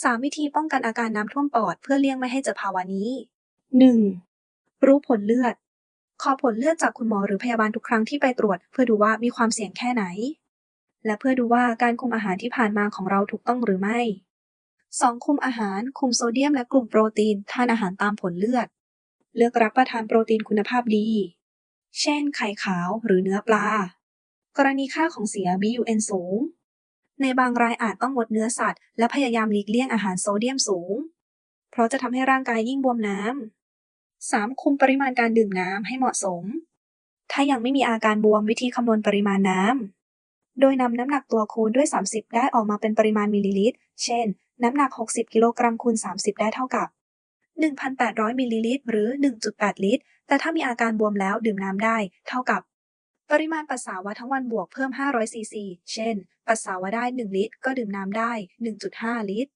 3 วิธีป้องกันอาการน้ำท่วมปอดเพื่อเลี่ยงไม่ให้เจอภาวะนี้ 1. รู้ผลเลือด ขอผลเลือดจากคุณหมอหรือพยาบาลทุกครั้งที่ไปตรวจ เพื่อดูว่ามีความเสี่ยงแค่ไหน และเพื่อดูว่าการคุมอาหารที่ผ่านมาของเราถูกต้องหรือไม่ 2. คุมอาหาร คุมโซเดียมและกลุ่มโปรตีน ทานอาหารตามผลเลือด เลือกรับประทานโปรตีนคุณภาพดี เช่น ไข่ขาวหรือเนื้อปลา กรณีค่าของเสีย BUN สูง ในบางรายอาจต้องงดเนื้อสัตว์ และพยายามหลีกเลี่ยงอาหารโซเดียมสูง เพราะจะทำให้ร่างกายยิ่งบวมน้ำ 3. คุมปริมาณการดื่มน้ำให้เหมาะสม ถ้ายังไม่มีอาการบวมวิธีคำนวณปริมาณน้ำ โดยนำน้ำหนักตัวคูณด้วย 30 ได้ออกมาเป็นปริมาณมิลลิลิตร เช่น น้ำหนัก 60 กิโลกรัมคูณ 30 ได้เท่ากับ 1,800 มิลลิลิตร หรือ 1.8 ลิตร แต่ถ้ามีอาการบวมแล้วดื่มน้ำได้ เท่ากับ ปริมาณปัสสาวะทั้งวันบวกเพิ่ม 500 ซีซี เช่น ปัสสาวะได้ 1 ลิตร ก็ดื่มน้ำได้ 1.5 ลิตร